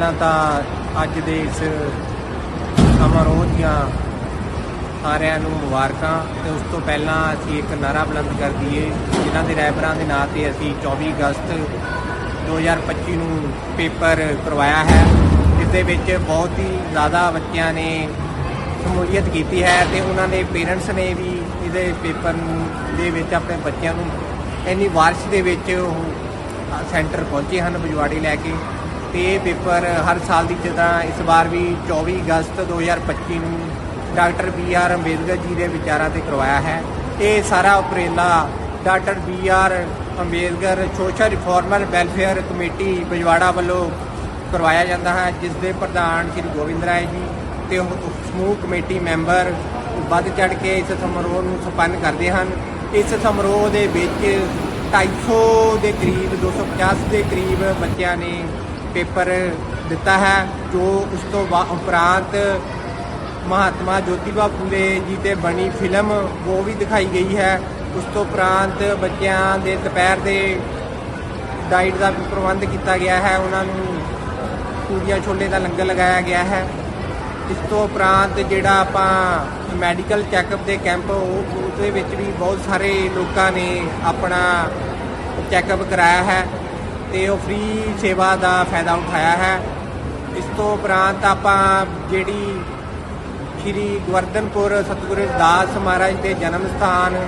ਪਹਿਲਾਂ ਤਾਂ ਅੱਜ ਦੇ ਇਸ ਸਮਾਰੋਹ ਦੀਆਂ ਸਾਰਿਆਂ ਨੂੰ ਮੁਬਾਰਕਾਂ ਤੇ ਉਸ ਤੋਂ ਪਹਿਲਾਂ ਅਸੀਂ ਇੱਕ ਨਾਰਾ ਬੁਲੰਦ ਕਰ ਦਈਏ। ਜਿਨ੍ਹਾਂ ਦੇ ਰਹਿਬਰਾਂ ਦੇ ਨਾਂ ਤੇ ਅਸੀਂ 24 ਅਗਸਤ 2025 ਨੂੰ ਪੇਪਰ ਕਰਵਾਇਆ ਹੈ। ਇਸ ਦੇ ਵਿੱਚ ਬਹੁਤ ਹੀ ਜ਼ਿਆਦਾ ਬੱਚਿਆਂ ਨੇ ਸ਼ਮੂਲੀਅਤ ਕੀਤੀ ਹੈ ਤੇ ਉਹਨਾਂ ਦੇ ਪੇਰੈਂਟਸ ਨੇ ਵੀ ਇਹਦੇ ਪੇਪਰ ਨੂੰ, ਦੇ ਵਿੱਚ ਆਪਣੇ ਬੱਚਿਆਂ ਨੂੰ ਇੰਨੀ ਵਾਰਸ਼ ਦੇ ਵਿੱਚ ਉਹ ਸੈਂਟਰ ਪਹੁੰਚੇ ਹਨ ਬਜਵਾੜੀ ਲੈ ਕੇ। ਤੇ ਇਹ ਪੇਪਰ ਹਰ ਸਾਲ ਦੀ ਤਰ੍ਹਾਂ ਇਸ ਵਾਰ ਵੀ 24 ਅਗਸਤ 2025 ਨੂੰ doctor B R Ambedkar ji ਦੇ ਵਿਚਾਰਾਂ ਤੇ ਕਰਵਾਇਆ ਹੈ। ਇਹ ਸਾਰਾ ਉਪਰੇਲਾ doctor B R Ambedkar social reformer welfare committee Bajwara ਵੱਲੋਂ ਕਰਵਾਇਆ ਜਾਂਦਾ ਹੈ, ਜਿਸ ਦੇ ਪ੍ਰਧਾਨ ਸ਼੍ਰੀ ਗੋਬਿੰਦ ਰਾਏ ਜੀ ਤੇ ਸਮੂਹ ਕਮੇਟੀ ਮੈਂਬਰ ਵੱਧ ਚੜ ਕੇ ਇਸ ਸਮਾਰੋਹ ਨੂੰ ਸੰਪੰਨ ਕਰਦੇ ਹਨ। ਇਸ ਸਮਾਰੋਹ ਦੇ ਵਿੱਚ 250 ਦੇ ਕਰੀਬ 250 ਦੇ ਕਰੀਬ ਬੱਚਿਆਂ ਨੇ ਪੇਪਰ ਦਿੱਤਾ ਹੈ, ਜੋ ਉਸ ਤੋਂ ਬਾ- ਉਪਰੰਤ ਮਹਾਤਮਾ ਜੋਤੀਬਾ ਫੂਲੇ ਜੀ ਤੇ ਬਣੀ ਫਿਲਮ ਉਹ ਵੀ ਦਿਖਾਈ ਗਈ ਹੈ। ਉਸ ਤੋਂ ਉਪਰੰਤ ਬੱਚਿਆਂ ਦੇ ਦੁਪਹਿਰ ਦੇ ਡਾਈਟ ਦਾ ਵੀ ਪ੍ਰਬੰਧ ਕੀਤਾ ਗਿਆ ਹੈ। ਉਹਨਾਂ ਨੂੰ ਪੂਰੀਆਂ ਛੋਲੇ ਦਾ ਲੰਗਰ ਲਗਾਇਆ ਗਿਆ ਹੈ। ਇਸ ਤੋਂ ਉਪਰੰਤ ਜਿਹੜਾ ਆਪਾਂ ਮੈਡੀਕਲ ਚੈੱਕਅਪ ਦੇ ਕੈਂਪ, ਉਹ ਉਹਦੇ ਵਿੱਚ ਵੀ ਬਹੁਤ ਸਾਰੇ ਲੋਕਾਂ ਨੇ ਆਪਣਾ ਚੈੱਕਅਪ ਕਰਾਇਆ ਹੈ। ਤੇ ਉਹ ਫ੍ਰੀ ਸੇਵਾ ਦਾ ਫਾਇਦਾ ਉਠਾਇਆ ਹੈ। ਇਸ ਤੋਂ ਉਪਰੰਤ ਆਪਾਂ ਜਿਹੜੀ ਸ਼੍ਰੀ ਗਵਰਧਨਪੁਰ ਸਤਿਗੁਰੂ ਦਾਸ ਮਹਾਰਾਜ ਦੇ ਜਨਮ ਸਥਾਨ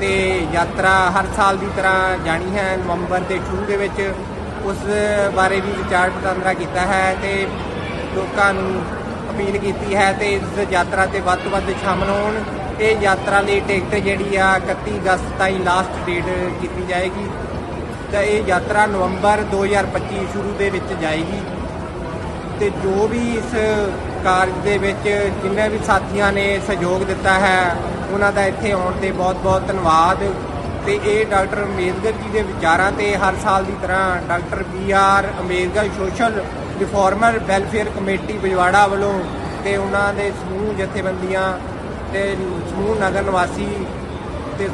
ਤੇ ਯਾਤਰਾ ਹਰ ਸਾਲ ਦੀ ਤਰ੍ਹਾਂ ਜਾਣੀ ਹੈ, ਨਵੰਬਰ ਦੇ ਸ਼ੁਰੂ ਦੇ ਵਿੱਚ ਉਸ ਬਾਰੇ ਵੀ ਵਿਚਾਰ ਵਟਾਂਦਰਾ ਕੀਤਾ ਹੈ ਤੇ ਲੋਕਾਂ ਨੂੰ ਅਪੀਲ ਕੀਤੀ ਹੈ ਤੇ ਇਸ ਯਾਤਰਾ ਤੇ ਵੱਧ ਤੋਂ ਵੱਧ ਸ਼ਾਮਲ ਹੋਣ ਇਹ ਯਾਤਰਾ ਲਈ ਟਿਕਟ ਜਿਹੜੀ ਆ 31 ਅਗਸਤ ਤਾਈਂ ਲਾਸਟ ਡੇਟ ਕੀਤੀ ਜਾਏਗੀ। ਤਾਂ ਇਹ ਯਾਤਰਾ ਨਵੰਬਰ 2025 ਸ਼ੁਰੂ ਦੇ ਵਿੱਚ ਜਾਏਗੀ। ਤੇ ਜੋ ਵੀ ਇਸ ਕਾਰਜ ਦੇ ਵਿੱਚ ਜਿੰਨੇ ਵੀ ਸਾਥੀਆਂ ਨੇ ਸਹਿਯੋਗ ਦਿੱਤਾ ਹੈ, ਉਹਨਾਂ ਦਾ ਇੱਥੇ ਆਉਣ ਤੇ ਬਹੁਤ-ਬਹੁਤ ਧੰਨਵਾਦ। ਤੇ ਇਹ ਡਾਕਟਰ ਅੰਬੇਦਕਰ ਜੀ ਦੇ ਵਿਚਾਰਾਂ ਤੇ ਹਰ ਸਾਲ ਦੀ ਤਰ੍ਹਾਂ doctor B R Ambedkar social reformer welfare committee Bajwara ਵੱਲੋਂ ਤੇ ਉਹਨਾਂ ਦੇ ਸਮੂਹ ਜਥੇਬੰਦੀਆਂ ਤੇ ਸਮੂਹ ਨਗਰ ਨਿਵਾਸੀ ਤੇ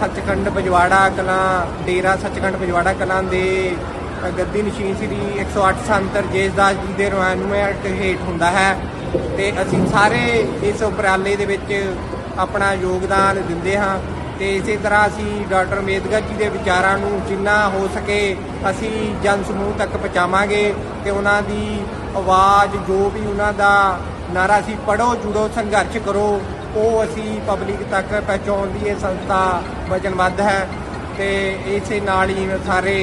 ਸੱਚਖੰਡ ਬਜਵਾੜਾ ਕਲਾਂ, ਡੇਰਾ ਸੱਚਖੰਡ ਬਜਵਾੜਾ ਕਲਾਂ ਦੇ ਗੱਦੀ ਨਸ਼ੀਨ ਸ੍ਰੀ 108 ਸੰਤ ਰਜੇਸ਼ਦਾਸ ਜੀ ਦੇ ਰਵਾਨੁਮੈਂਟ ਹੇਠ ਹੁੰਦਾ ਹੈ। ਤੇ ਅਸੀਂ ਸਾਰੇ ਇਸ ਉਪਰਾਲੇ ਦੇ ਵਿੱਚ ਆਪਣਾ ਯੋਗਦਾਨ ਦਿੰਦੇ ਹਾਂ ਤੇ ਇਸੇ ਤਰ੍ਹਾਂ ਅਸੀਂ ਡਾਕਟਰ ਅੰਬੇਦਕਰ ਜੀ ਦੇ ਵਿਚਾਰਾਂ ਨੂੰ ਜਿੰਨਾ ਹੋ ਸਕੇ ਅਸੀਂ ਜਨ ਸਮੂਹ ਤੱਕ ਪਹੁੰਚਾਵਾਂਗੇ ਤੇ ਉਹਨਾਂ ਦੀ ਆਵਾਜ਼ ਜੋ ਵੀ ਉਹਨਾਂ ਦਾ ਨਾਰਾ ਸੀ ਪੜੋ ਜੁੜੋ, ਸੰਘਰਸ਼ ਕਰੋ। ਉਹ ਅਸੀਂ ਪਬਲਿਕ ਤੱਕ ਪਹੁੰਚਾਉਣ ਦੀ ਇਹ ਸੰਸਥਾ ਵਚਨਬੱਧ ਹੈ ਤੇ ਇਸੇ ਨਾਲ ਹੀ ਸਾਰੇ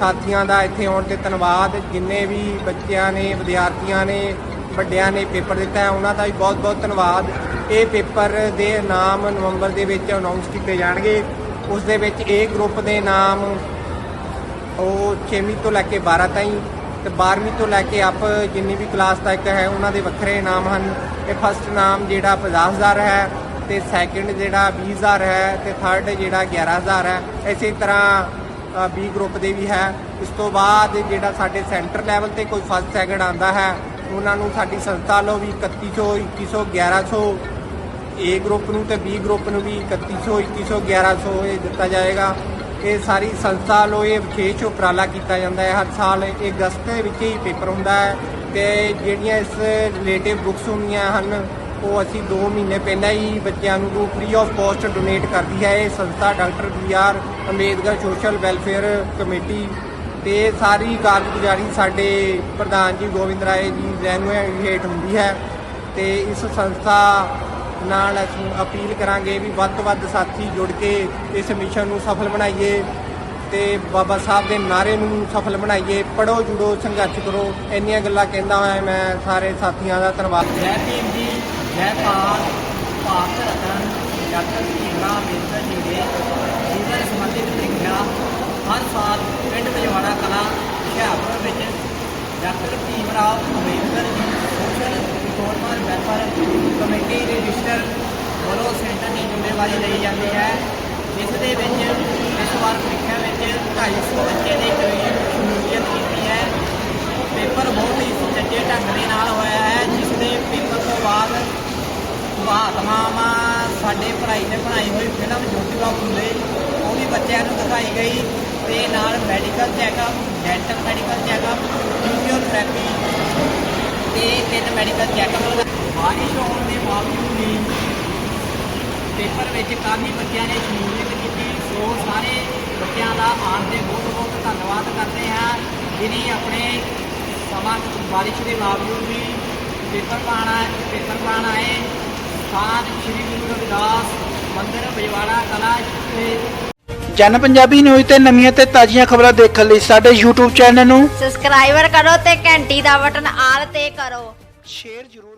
ਸਾਥੀਆਂ ਦਾ ਇੱਥੇ ਆਉਣ ਤੇ ਧੰਨਵਾਦ। ਜਿੰਨੇ ਵੀ ਬੱਚਿਆਂ ਨੇ, ਵਿਦਿਆਰਥੀਆਂ ਨੇ, ਵੱਡਿਆਂ ਨੇ ਪੇਪਰ ਦਿੱਤਾ ਹੈ, ਉਹਨਾਂ ਦਾ ਵੀ ਬਹੁਤ-ਬਹੁਤ ਧੰਨਵਾਦ। ਇਹ ਪੇਪਰ ਦੇ ਨਾਮ ਨਵੰਬਰ ਦੇ ਵਿੱਚ ਅਨਾਉਂਸ ਕੀਤੇ ਜਾਣਗੇ। ਉਸ ਦੇ ਵਿੱਚ ਏ ਗਰੁੱਪ ਦੇ ਨਾਮ ਉਹ 6ਵੀਂ ਤੋਂ ਲੈ ਕੇ 12 ਤਾਈਂ ਤੇ 12ਵੀਂ ਤੋਂ ਲੈ ਕੇ ਅਪ ਜਿੰਨੀ ਵੀ ਕਲਾਸ ਤੱਕ ਹੈ, ਉਹਨਾਂ ਦੇ ਵੱਖਰੇ ਇਨਾਮ ਹਨ। ਇਹ ਫਸਟ ਇਨਾਮ ਜਿਹੜਾ 50000 ਹੈ ਤੇ ਸੈਕੰਡ ਜਿਹੜਾ 20000 ਹੈ ਤੇ ਥਰਡ ਜਿਹੜਾ 11000 ਹੈ। ਇਸੇ ਤਰ੍ਹਾਂ ਬੀ ਗਰੁੱਪ ਦੇ ਵੀ ਹੈ। ਇਸ ਤੋਂ ਬਾਅਦ ਜਿਹੜਾ ਸਾਡੇ ਸੈਂਟਰ ਲੈਵਲ ਤੇ ਕੋਈ ਫਸਟ ਸੈਕੰਡ ਆਂਦਾ ਹੈ, ਉਹਨਾਂ ਨੂੰ ਸਾਡੀ ਸੰਸਥਾ ਵੱਲੋਂ ਵੀ 3100 2100 1100 ਏ ਗਰੁੱਪ ਨੂੰ ਤੇ ਬੀ ਗਰੁੱਪ ਨੂੰ ਵੀ 3100 2100 1100 ਇਹ ਦਿੱਤਾ ਜਾਏਗਾ। ਇਹ ਸਾਰੀ ਸੰਸਥਾ ਵੱਲੋਂ ਇਹ ਵਿਸ਼ੇਸ਼ ਉਪਰਾਲਾ ਕੀਤਾ ਜਾਂਦਾ ਹੈ। ਹਰ ਸਾਲ ਇਹ ਅਗਸਤ ਦੇ ਵਿੱਚ ਹੀ ਪੇਪਰ ਹੁੰਦਾ ਹੈ ਤੇ ਜਿਹੜੀਆਂ ਇਸ ਰਿਲੇਟਿਵ ਬੁੱਕਸ ਹੁੰਦੀਆਂ ਹਨ, ਉਹ ਅਸੀਂ 2 ਮਹੀਨੇ ਪਹਿਲਾਂ ਹੀ ਬੱਚਿਆਂ ਨੂੰ ਫ੍ਰੀ ਆਫ ਕਾਸਟ ਡੋਨੇਟ ਕਰਦੀ ਹੈ। ਇਹ ਸੰਸਥਾ doctor B R Ambedkar social welfare committee ਤੇ ਸਾਰੀ ਕਾਰਗੁਜ਼ਾਰੀ ਸਾਡੇ ਪ੍ਰਧਾਨ ਜੀ ਗੋਬਿੰਦ ਰਾਏ ਜੀ ਰਹਿਨੁਮਾਈ ਹੇਠ ਹੁੰਦੀ ਹੈ ਤੇ ਇਸ ਸੰਸਥਾ ਨਾਲ ਅਸੀਂ ਅਪੀਲ ਕਰਾਂਗੇ ਵੀ ਵੱਧ ਤੋਂ ਵੱਧ ਸਾਥੀ ਜੁੜ ਕੇ ਇਸ ਮਿਸ਼ਨ ਨੂੰ ਸਫਲ ਬਣਾਈਏ ਤੇ ਬਾਬਾ ਸਾਹਿਬ ਦੇ ਨਾਰੇ ਨੂੰ ਸਫਲ ਬਣਾਈਏ। ਪੜੋ ਜੁੜੋ, ਸੰਘਰਸ਼ ਕਰੋ। ਇੰਨੀਆਂ ਗੱਲਾਂ ਕਹਿੰਦਾ ਹੋਇਆ ਮੈਂ ਸਾਰੇ ਸਾਥੀਆਂ ਦਾ ਧੰਨਵਾਦ। ਜੈ ਭੀਮ ਜੀ, ਜੈ ਭਾਰਤ ਭਾਰਤ ਰਤਨ ਡਾਕਟਰ ਭੀਮਰਾਵ ਅੰਬੇਦਕਰ ਜੀ ਦੇ ਜੀਵਨ ਸੰਬੰਧਿਤ ਪ੍ਰੀਖਿਆ, ਹਰ ਸਾਲ ਪਿੰਡ ਬਜਵਾੜਾ ਕਲਾ, ਹੁਸ਼ਿਆਰਪੁਰ ਵਿੱਚ doctor Bhimrao Ambedkar ji social reformer welfare committee ਦੇ ਰਜਿਸਟਰ ਵੱਲੋਂ ਸੈਂਟਰ ਦੀ ਲਈ ਜਾਂਦੀ ਹੈ। ਜਿਸ ਦੇ ਵਿੱਚ ਇਸ ਵਾਰ ਪ੍ਰੀਖਿਆ ਵਿੱਚ 250 ਬੱਚੇ ਦੇ ਕਰੀਬ ਸ਼ਮੂਲੀਅਤ ਕੀਤੀ ਹੈ। ਪੇਪਰ ਬਹੁਤ ਹੀ ਸੁਚੱਜੇ ਢੰਗ ਦੇ ਨਾਲ ਹੋਇਆ ਹੈ, ਜਿਸ ਦੇ ਪੇਪਰ ਤੋਂ ਬਾਅਦ ਮਹਾਤਮਾਵਾਂ ਸਾਡੇ ਪੜ੍ਹਾਈ ਤੇ ਬਣਾਈ ਹੋਈ ਫਿਲਮ ਜੋਤੀਬਾ ਫੂਲੇ, ਉਹ ਵੀ ਬੱਚਿਆਂ ਨੂੰ ਦਿਖਾਈ ਗਈ ਤੇ ਨਾਲ medical checkup dental medical checkup physiotherapy ਤਿੰਨ ਮੈਡੀਕਲ ਚੈੱਕਅਪ ਬਾਰਿਸ਼ ਹੋਣ ਦੇ ਬਾਵਜੂਦ ਵੀ ਪੇਪਰ ਵਿੱਚ ਕਾਫੀ ਬੱਚਿਆਂ ਨੇ ਸ਼ਮੂਲੀਅਤ ਕੀਤੀ ਸੋ ਸਾਰੇ ਬੱਚਿਆਂ ਦਾ ਆਉਣ ਦੇ ਬਹੁਤ ਬਹੁਤ ਧੰਨਵਾਦ ਕਰਦੇ ਹਾਂ। ਜਿਨੀ ਆਪਣੇ ਸਮਾਂ ਬਾਰਿਸ਼ ਦੇ ਬਾਵਜੂਦ ਵੀ ਪੇਪਰ ਪਾਣਾ ਪੇਪਰ ਪਾਣ ਆਏ। ਸਾਧ ਸ਼੍ਰੀ ਗੁਰੂ ਰਵਿਦਾਸ ਮੰਦਿਰ ਬਿਜਵਾੜਾ ਕਲਾ ਤੇ ਜਨ ਪੰਜਾਬੀ ਨਿਊਜ਼ ਤੇ ਨਵੀਆਂ ਤੇ ਤਾਜ਼ੀਆਂ ਖਬਰਾਂ ਦੇਖਣ ਲਈ ਸਾਡੇ YouTube ਚੈਨਲ ਨੂੰ ਸਬਸਕ੍ਰਾਈਬਰ ਕਰੋ ਤੇ ਘੰਟੀ ਦਾ ਬਟਨ ਆਲ ਤੇ ਕਰੋ। ਸ਼ੇਅਰ ਜ਼ਰੂਰ